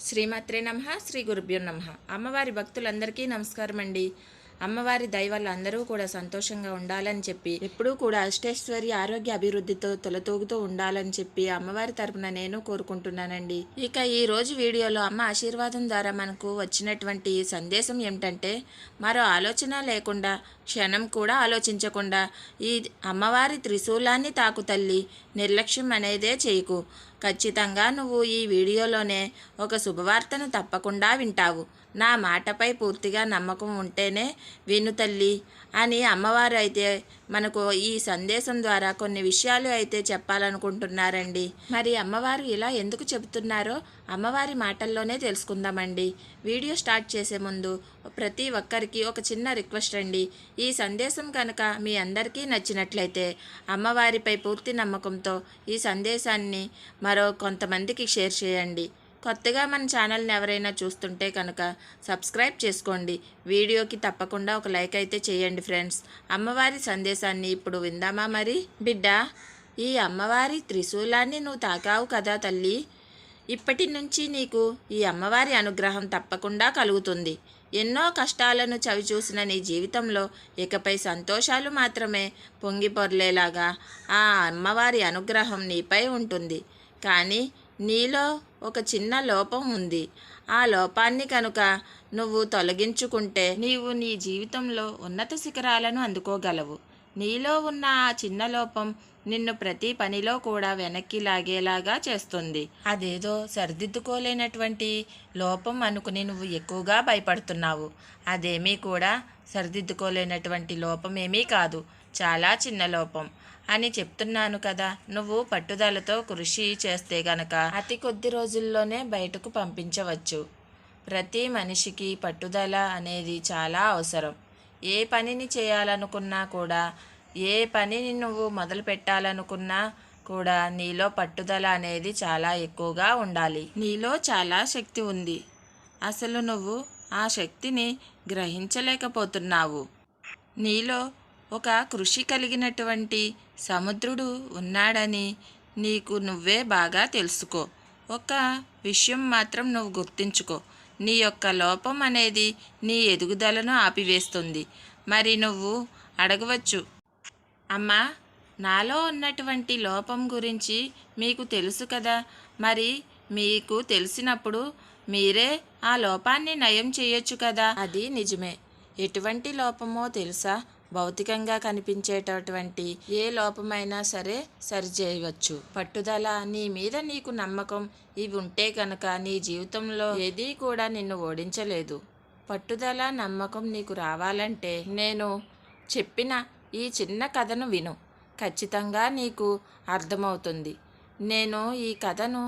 శ్రీమాత్రే నమ శ్రీ గురుభ్యో నమ. అమ్మవారి భక్తులందరికీ నమస్కారం అండి అమ్మవారి దయ వల్ల అందరూ కూడా సంతోషంగా ఉండాలని చెప్పి ఎప్పుడూ కూడా అష్టేశ్వరి ఆరోగ్య అభివృద్ధితో తొలతూగుతూ ఉండాలని చెప్పి అమ్మవారి తరపున నేను కోరుకుంటున్నానండి. ఇక ఈ రోజు వీడియోలో అమ్మ ఆశీర్వాదం ద్వారా మనకు వచ్చినటువంటి సందేశం ఏమిటంటే మరో ఆలోచన లేకుండా క్షణం కూడా ఆలోచించకుండా ఈ అమ్మవారి త్రిశూలాన్ని తాకు తల్లి నిర్లక్ష్యం అనేదే చేయకు. ఖచ్చితంగా నువ్వు ఈ వీడియోలోనే ఒక శుభవార్తను తప్పకుండా వింటావు. నా మాటపై పూర్తిగా నమ్మకం ఉంటేనే విను తల్లి అని అమ్మవారు అయితే మనకు ఈ సందేశం ద్వారా కొన్ని విషయాలు అయితే చెప్పాలనుకుంటున్నారండి. మరి అమ్మవారు ఇలా ఎందుకు చెబుతున్నారో అమ్మవారి మాటల్లోనే తెలుసుకుందామండి. వీడియో స్టార్ట్ చేసే ముందు ప్రతి ఒక్కరికి ఒక చిన్న రిక్వెస్ట్ అండి. ఈ సందేశం కనుక మీ అందరికీ నచ్చినట్లయితే అమ్మవారిపై పూర్తి నమ్మకంతో ఈ సందేశాన్ని మరో కొంతమందికి షేర్ చేయండి. కొత్తగా మన ఛానల్ని ఎవరైనా చూస్తుంటే కనుక సబ్స్క్రైబ్ చేసుకోండి. వీడియోకి తప్పకుండా ఒక లైక్ అయితే చేయండి ఫ్రెండ్స్. అమ్మవారి సందేశాన్ని ఇప్పుడు విందామా మరి? బిడ్డ ఈ అమ్మవారి త్రిశూలాన్ని నువ్వు తాకావు కదా తల్లి. ఇప్పటి నుంచి నీకు ఈ అమ్మవారి అనుగ్రహం తప్పకుండా కలుగుతుంది. ఎన్నో కష్టాలను చవిచూసిన నీ జీవితంలో ఇకపై సంతోషాలు మాత్రమే పొంగి పొర్లేలాగా ఆ అమ్మవారి అనుగ్రహం నీపై ఉంటుంది. కానీ నీలో ఒక చిన్న లోపం ఉంది. ఆ లోపాన్ని కనుక నువ్వు తొలగించుకుంటే నీవు నీ జీవితంలో ఉన్నత శిఖరాలను అందుకోగలవు. నీలో ఉన్న ఆ చిన్న లోపం నిన్ను ప్రతి పనిలో కూడా వెనక్కి లాగేలాగా చేస్తుంది. అదేదో సరిదిద్దుకోలేనటువంటి లోపం అనుకుని నువ్వు ఎక్కువగా భయపడుతున్నావు. అదేమీ కూడా సరిదిద్దుకోలేనటువంటి లోపమేమీ కాదు. చాలా చిన్న లోపం. అని చెప్తున్నాను కదా. నువ్వు పట్టుదలతో కృషి చేస్తే గనక అతి కొద్ది రోజుల్లోనే బయటకు పంపించవచ్చు. ప్రతి మనిషికి పట్టుదల అనేది చాలా అవసరం. ఏ పనిని చేయాలనుకున్నా కూడా ఏ పనిని నువ్వు మొదలు పెట్టాలనుకున్నా కూడా నీలో పట్టుదల అనేది చాలా ఎక్కువగా ఉండాలి. నీలో చాలా శక్తి ఉంది. అసలు నువ్వు ఆ శక్తిని గ్రహించలేకపోతున్నావు. నీలో ఒక కృషి కలిగినటువంటి సముద్రుడు ఉన్నాడని నీకు నువ్వే బాగా తెలుసుకో. ఒక విషయం మాత్రం నువ్వు గుర్తుంచుకో. నీ యొక్క లోపం అనేది నీ ఎదుగుదలను ఆపివేస్తుంది. మరి నువ్వు అడగవచ్చు అమ్మా నాలో ఉన్నటువంటి లోపం గురించి మీకు తెలుసు కదా. మరి మీకు తెలిసినప్పుడు మీరే ఆ లోపాన్ని నయం చేయొచ్చు కదా? అది నిజమే. ఎటువంటి లోపమో తెలుసా? భౌతికంగా కనిపించేటటువంటి ఏ లోపమైనా సరే సరిచేయవచ్చు. పట్టుదల నీ మీద నీకు నమ్మకం. ఇవి ఉంటే కనుక నీ జీవితంలో ఏదీ కూడా నిన్ను ఓడించలేదు. పట్టుదల నమ్మకం నీకు రావాలంటే నేను చెప్పిన ఈ చిన్న కథను విను. ఖచ్చితంగా నీకు అర్థమవుతుంది. నేను ఈ కథను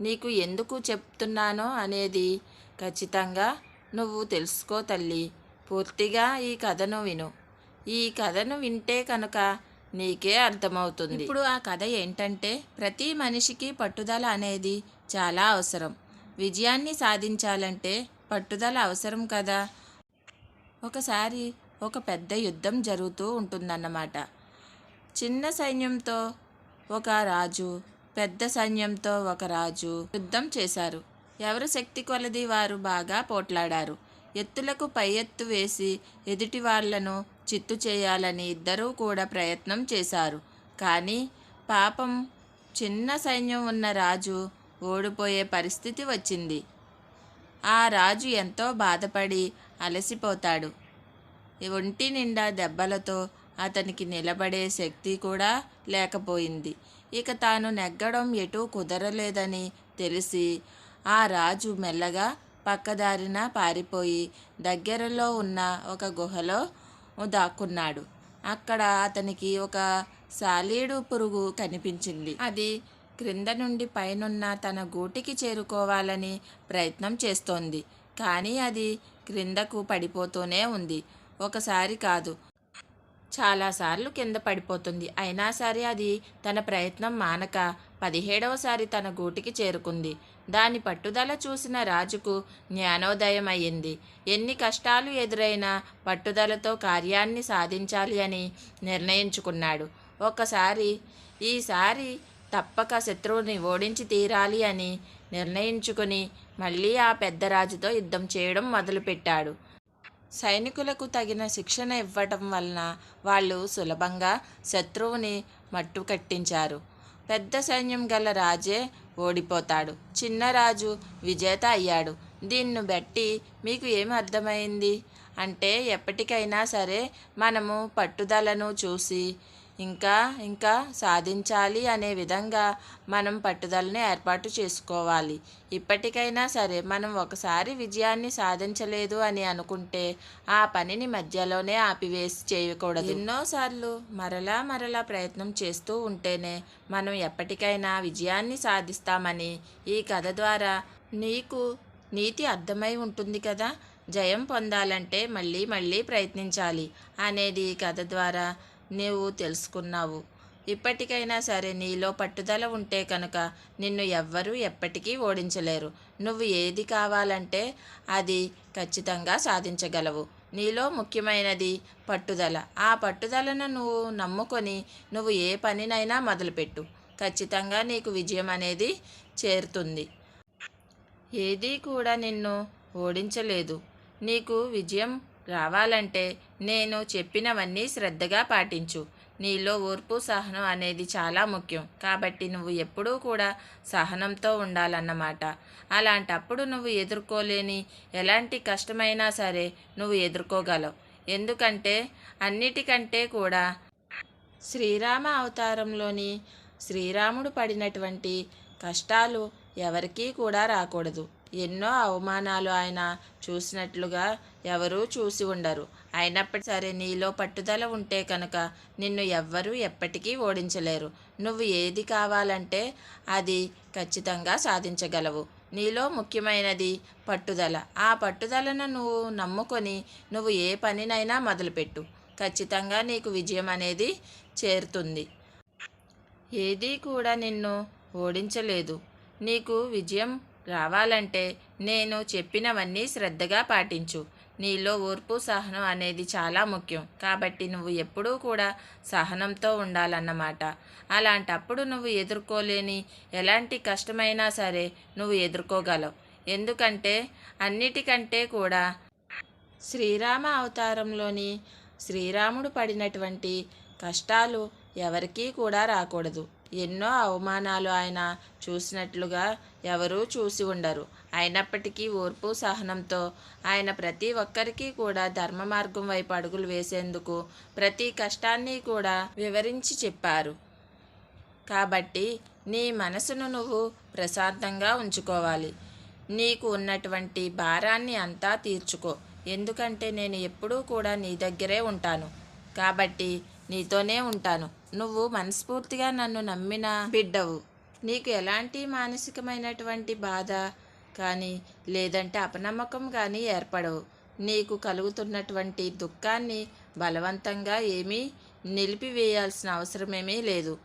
నీకు ఎందుకు చెప్తున్నానో అనేది ఖచ్చితంగా నువ్వు తెలుసుకో తల్లి. పూర్తిగా ఈ కథను విను. ఈ కథను వింటే కనుక నీకే అర్థమవుతుంది. ఇప్పుడు ఆ కథ ఏంటంటే ప్రతి మనిషికి పట్టుదల అనేది చాలా అవసరం. విజయాన్ని సాధించాలంటే పట్టుదల అవసరం కదా? ఒకసారి ఒక పెద్ద యుద్ధం జరుగుతూ ఉంటుందన్నమాట. చిన్న సైన్యంతో ఒక రాజు పెద్ద సైన్యంతో ఒక రాజు యుద్ధం చేశారు. ఎవరు శక్తి కొలది వారు బాగా పోట్లాడారు. ఎత్తులకు పై ఎత్తు వేసి ఎదుటి వాళ్ళను చిత్తు చేయాలని ఇద్దరూ కూడా ప్రయత్నం చేశారు. కానీ పాపం చిన్న సైన్యం ఉన్న రాజు ఓడిపోయే పరిస్థితి వచ్చింది. ఆ రాజు ఎంతో బాధపడి అలసిపోతాడు. ఒంటి నిండా దెబ్బలతో అతనికి నిలబడే శక్తి కూడా లేకపోయింది. ఇక తాను నెగ్గడం ఎటూ కుదరలేదని తెలిసి ఆ రాజు మెల్లగా పక్కదారిన పారిపోయి దగ్గరలో ఉన్న ఒక గుహలో దాక్కున్నాడు. అక్కడ అతనికి ఒక సాలీడు పురుగు కనిపించింది. అది క్రింద నుండి పైనున్న తన గూటికి చేరుకోవాలని ప్రయత్నం చేస్తోంది. కానీ అది క్రిందకు పడిపోతూనే ఉంది. ఒకసారి కాదు చాలాసార్లు కింద పడిపోతుంది. అయినా సరే అది తన ప్రయత్నం మానక పదిహేడవసారి తన గూటికి చేరుకుంది. దాని పట్టుదల చూసిన రాజుకు జ్ఞానోదయం అయింది ఎన్ని కష్టాలు ఎదురైనా పట్టుదలతో కార్యాన్ని సాధించాలి అని నిర్ణయించుకున్నాడు. ఒకసారి ఈసారి తప్పక శత్రువుని ఓడించి తీరాలి అని నిర్ణయించుకొని మళ్ళీ ఆ పెద్ద రాజుతో యుద్ధం చేయడం మొదలుపెట్టాడు. సైనికులకు తగిన శిక్షణ ఇవ్వటం వలన వాళ్ళు సులభంగా శత్రువుని మట్టు కట్టించారు పెద్ద సైన్యం గల రాజే ఓడిపోతాడు. చిన్న రాజు విజేత అయ్యాడు. దీన్ని బట్టి మీకు ఏమి అర్థమైంది? అంటే ఎప్పటికైనా సరే మనము పట్టుదలను చూసి ఇంకా ఇంకా సాధించాలి అనే విధంగా మనం పట్టుదలని ఏర్పాటు చేసుకోవాలి. ఇప్పటికైనా సరే మనం ఒకసారి విజయాన్ని సాధించలేదు అని అనుకుంటే ఆ పనిని మధ్యలోనే ఆపివేసి చేయకూడదు. ఎన్నోసార్లు మరలా మరలా ప్రయత్నం చేస్తూ ఉంటేనే మనం ఎప్పటికైనా విజయాన్ని సాధిస్తామని ఈ కథ ద్వారా నీకు నీతి అర్థమై ఉంటుంది కదా? జయం పొందాలంటే మళ్ళీ మళ్ళీ ప్రయత్నించాలి అనేది ఈ కథ ద్వారా నీవు తెలుసుకున్నావు. ఇప్పటికైనా సరే నీలో పట్టుదల ఉంటే కనుక నిన్ను ఎవ్వరూ ఎప్పటికీ ఓడించలేరు. నువ్వు ఏది కావాలంటే అది ఖచ్చితంగా సాధించగలవు. నీలో ముఖ్యమైనది పట్టుదల. ఆ పట్టుదలను నువ్వు నమ్ముకొని నువ్వు ఏ పనినైనా మొదలుపెట్టు. ఖచ్చితంగా నీకు విజయం అనేది చేరుతుంది. ఏదీ కూడా నిన్ను ఓడించలేదు. నీకు విజయం రావాలంటే నేను చెప్పినవన్నీ శ్రద్ధగా పాటించు. నీలో ఓర్పు సహనం అనేది చాలా ముఖ్యం. కాబట్టి నువ్వు ఎప్పుడూ కూడా సహనంతో ఉండాలన్నమాట. అలాంటప్పుడు నువ్వు ఎదుర్కోలేని ఎలాంటి కష్టమైనా సరే నువ్వు ఎదుర్కోగలవు. ఎందుకంటే అన్నిటికంటే కూడా శ్రీరామ అవతారంలోని శ్రీరాముడు పడినటువంటి కష్టాలు ఎవరికీ కూడా రాకూడదు. ఎన్నో అవమానాలు ఆయన చూసినట్లుగా ఎవరూ చూసి ఉండరు. అయినప్పటికీ సరే నీలో పట్టుదల ఉంటే కనుక నిన్ను ఎవ్వరూ ఎప్పటికీ ఓడించలేరు. నువ్వు ఏది కావాలంటే అది ఖచ్చితంగా సాధించగలవు. నీలో ముఖ్యమైనది పట్టుదల. ఆ పట్టుదలను నువ్వు నమ్ముకొని నువ్వు ఏ పనినైనా మొదలుపెట్టు. ఖచ్చితంగా నీకు విజయం అనేది చేరుతుంది. ఏదీ కూడా నిన్ను ఓడించలేదు. నీకు విజయం రావాలంటే నేను చెప్పినవన్నీ శ్రద్ధగా పాటించు. నీలో ఓర్పు సహనం అనేది చాలా ముఖ్యం. కాబట్టి నువ్వు ఎప్పుడూ కూడా సహనంతో ఉండాలన్నమాట. అలాంటప్పుడు నువ్వు ఎదుర్కోలేని ఎలాంటి కష్టమైనా సరే నువ్వు ఎదుర్కోగలవు. ఎందుకంటే అన్నిటికంటే కూడా శ్రీరామ అవతారంలోని శ్రీరాముడు పడినటువంటి కష్టాలు ఎవరికీ కూడా రాకూడదు. ఎన్నో అవమానాలు ఆయన చూసినట్లుగా ఎవరూ చూసి ఉండరు. అయినప్పటికీ ఓర్పు సహనంతో ఆయన ప్రతి ఒక్కరికి కూడా ధర్మ మార్గం వైపు అడుగులు వేసేందుకు ప్రతి కష్టాన్ని కూడా వివరించి చెప్పారు. కాబట్టి నీ మనసును నువ్వు ప్రశాంతంగా ఉంచుకోవాలి. నీకు ఉన్నటువంటి భారాన్ని అంతా తీర్చుకో. ఎందుకంటే నేను ఎప్పుడూ కూడా నీ దగ్గరే ఉంటాను. కాబట్టి నీతోనే ఉంటాను. నువ్వు మనస్ఫూర్తిగా నన్ను నమ్మిన బిడ్డవు. నీకు ఎలాంటి మానసికమైనటువంటి బాధ కానీ లేదంటే అపనమ్మకం కానీ ఏర్పడవు. నీకు కలుగుతున్నటువంటి దుఃఖాన్ని బలవంతంగా ఏమీ నిలిపివేయాల్సిన అవసరమేమీ లేదు.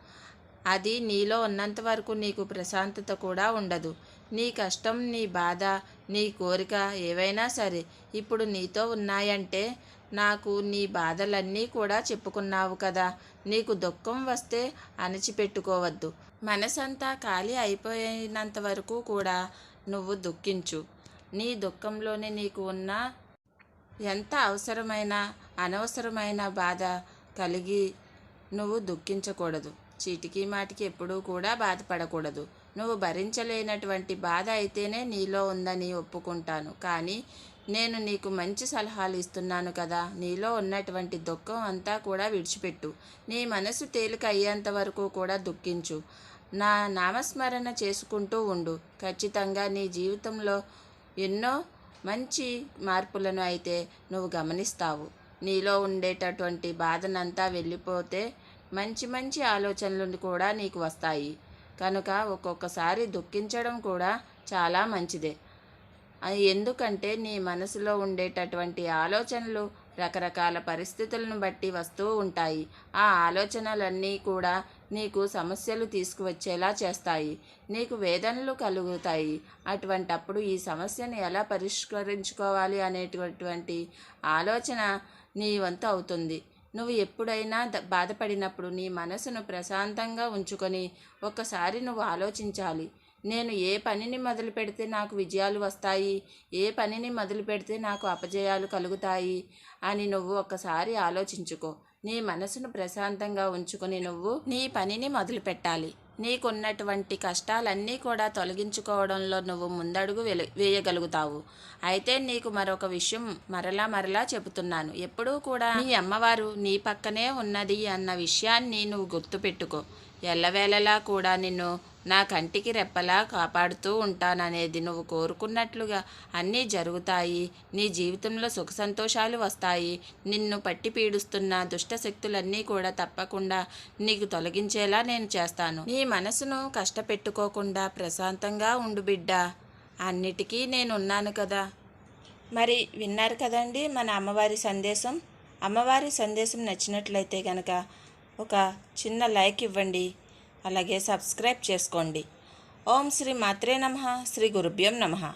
అది నీలో ఉన్నంత వరకు నీకు ప్రశాంతత కూడా ఉండదు. నీ కష్టం నీ బాధ నీ కోరిక ఏవైనా సరే ఇప్పుడు నీతో ఉన్నాయంటే నాకు నీ బాధలన్నీ కూడా చెప్పుకున్నావు కదా. నీకు దుఃఖం వస్తే అణచిపెట్టుకోవద్దు. మనసంతా ఖాళీ అయిపోయినంత వరకు కూడా నువ్వు దుఃఖించు. నీ దుఃఖంలోనే నీకు ఉన్న ఎంత అవసరమైన అనవసరమైన బాధ కలిగి నువ్వు దుఃఖించకూడదు. చీటికి మాటికి ఎప్పుడూ కూడా బాధపడకూడదు. నువ్వు భరించలేనటువంటి బాధ అయితేనే నీలో ఉందని ఒప్పుకుంటాను. కానీ నేను నీకు మంచి సలహాలు ఇస్తున్నాను కదా. నీలో ఉన్నటువంటి దుఃఖం అంతా కూడా విడిచిపెట్టు. నీ మనసు తేలిక అయ్యేంత వరకు కూడా దుఃఖించు. నా నామస్మరణ చేసుకుంటూ ఉండు. ఖచ్చితంగా నీ జీవితంలో ఎన్నో మంచి మార్పులను అయితే నువ్వు గమనిస్తావు. నీలో ఉండేటటువంటి బాధనంతా వెళ్ళిపోతే మంచి మంచి ఆలోచనలు కూడా నీకు వస్తాయి. కనుక ఒక్కొక్కసారి దుఃఖించడం కూడా చాలా మంచిదే. అది ఎందుకంటే నీ మనసులో ఉండేటటువంటి ఆలోచనలు రకరకాల పరిస్థితులను బట్టి వస్తూ ఉంటాయి. ఆ ఆలోచనలన్నీ కూడా నీకు సమస్యలు తీసుకువచ్చేలా చేస్తాయి. నీకు వేదనలు కలుగుతాయి. అటువంటప్పుడు ఈ సమస్యను ఎలా పరిష్కరించుకోవాలి అనేటటువంటి ఆలోచన నీ వంతు అవుతుంది. నువ్వు ఎప్పుడైనా బాధపడినప్పుడు నీ మనసును ప్రశాంతంగా ఉంచుకొని ఒక్కసారి నువ్వు ఆలోచించాలి. నేను ఏ పనిని మొదలు పెడితే నాకు విజయాలు వస్తాయి ఏ పనిని మొదలు పెడితే నాకు అపజయాలు కలుగుతాయి అని నువ్వు ఒక్కసారి ఆలోచించుకో. నీ మనసును ప్రశాంతంగా ఉంచుకుని నువ్వు నీ పనిని మొదలు పెట్టాలి. నీకున్నటువంటి కష్టాలన్నీ కూడా తొలగించుకోవడంలో నువ్వు ముందడుగు వేయగలుగుతావు. అయితే నీకు మరొక విషయం మరలా మరలా చెబుతున్నాను. ఎప్పుడూ కూడా నీ అమ్మవారు నీ పక్కనే ఉన్నది అన్న విషయాన్ని నువ్వు గుర్తుపెట్టుకో. ఎల్లవేళలా కూడా నిన్ను నా కంటికి రెప్పలా కాపాడుతూ ఉంటాననేది నువ్వు కోరుకున్నట్లుగా అన్నీ జరుగుతాయి. నీ జీవితంలో సుఖ సంతోషాలు వస్తాయి. నిన్ను పట్టి పీడిస్తున్న దుష్ట శక్తులన్నీ కూడా తప్పకుండా నీకు తొలగించేలా నేను చేస్తాను. నీ మనసును కష్టపెట్టుకోకుండా ప్రశాంతంగా ఉండు బిడ్డ. అన్నిటికీ నేనున్నాను కదా. మరి విన్నారు కదండి మన అమ్మవారి సందేశం? అమ్మవారి సందేశం నచ్చినట్లయితే కనుక ఒక చిన్న లైక్ ఇవ్వండి. అలాగే సబ్స్క్రైబ్ చేసుకోండి. ఓం శ్రీ మాత్రే నమ. శ్రీ గురుభ్యం నమ.